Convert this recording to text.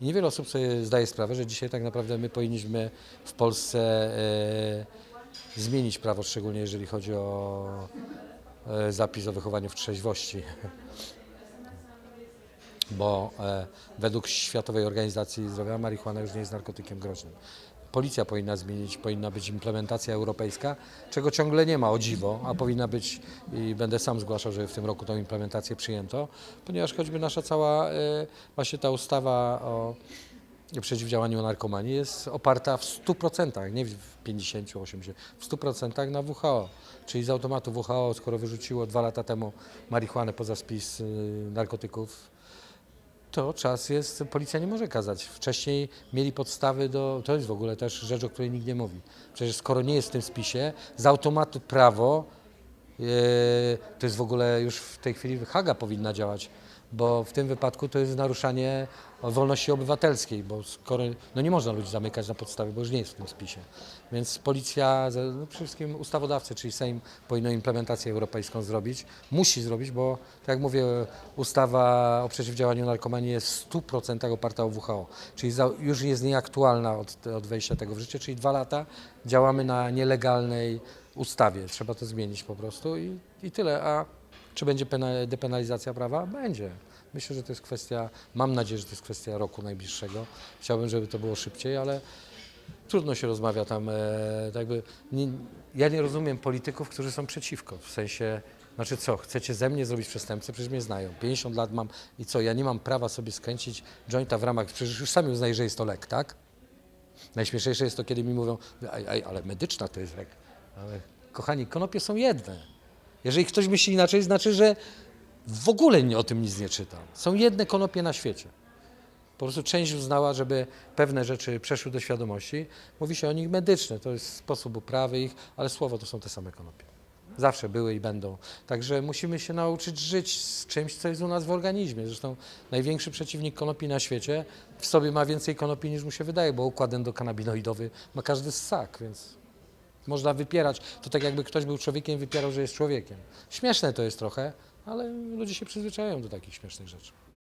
Niewiele osób sobie zdaje sprawę, że dzisiaj tak naprawdę my powinniśmy w Polsce e, zmienić prawo, szczególnie jeżeli chodzi o e, zapis o wychowaniu w trzeźwości. Bo e, według Światowej Organizacji Zdrowia marihuana już nie jest narkotykiem groźnym. Policja powinna zmienić, powinna być implementacja europejska, czego ciągle nie ma, o dziwo, a powinna być i będę sam zgłaszał, że w tym roku tą implementację przyjęto, ponieważ choćby nasza cała, e, właśnie ta ustawa o przeciwdziałaniu narkomanii jest oparta w 100%, nie w 50, 80, w 100% na WHO. Czyli z automatu WHO, skoro wyrzuciło dwa lata temu marihuanę poza spis y, narkotyków, to czas jest, policja nie może kazać. Wcześniej mieli podstawy do, to jest w ogóle też rzecz, o której nikt nie mówi. Przecież skoro nie jest w tym spisie, z automatu prawo, to jest w ogóle już w tej chwili Haga powinna działać, bo w tym wypadku to jest naruszanie wolności obywatelskiej, bo skoro, no nie można ludzi zamykać na podstawie, bo już nie jest w tym spisie. Więc policja, no przede wszystkim ustawodawcy, czyli Sejm powinno implementację europejską zrobić, musi zrobić, bo tak jak mówię, ustawa o przeciwdziałaniu narkomanii jest w 100% oparta o WHO, czyli za, już jest nieaktualna od, od wejścia tego w życie, czyli dwa lata działamy na nielegalnej ustawie. Trzeba to zmienić po prostu i, i tyle. A czy będzie pena, depenalizacja prawa? Będzie. Myślę, że to jest kwestia, mam nadzieję, że to jest kwestia roku najbliższego. Chciałbym, żeby to było szybciej, ale trudno się rozmawia tam. E, tak jakby, nie, ja nie rozumiem polityków, którzy są przeciwko. W sensie, znaczy co, chcecie ze mnie zrobić przestępcę? Przecież mnie znają. 50 lat mam i co, ja nie mam prawa sobie skręcić jointa w ramach, przecież już sami uznaję, że jest to lek, tak? Najśmieszniejsze jest to, kiedy mi mówią, aj, aj, ale medyczna to jest lek. Ale kochani, konopie są jedne. Jeżeli ktoś myśli inaczej, znaczy, że w ogóle o tym nic nie czyta. Są jedne konopie na świecie. Po prostu część uznała, żeby pewne rzeczy przeszły do świadomości. Mówi się o nich medyczne, to jest sposób uprawy ich, ale słowo to są te same konopie. Zawsze były i będą. Także musimy się nauczyć żyć z czymś, co jest u nas w organizmie. Zresztą największy przeciwnik konopi na świecie w sobie ma więcej konopi niż mu się wydaje, bo układ endokanabinoidowy ma każdy ssak, więc można wypierać. To tak jakby ktoś był człowiekiem, wypierał, że jest człowiekiem. Śmieszne to jest trochę, ale ludzie się przyzwyczajają do takich śmiesznych rzeczy.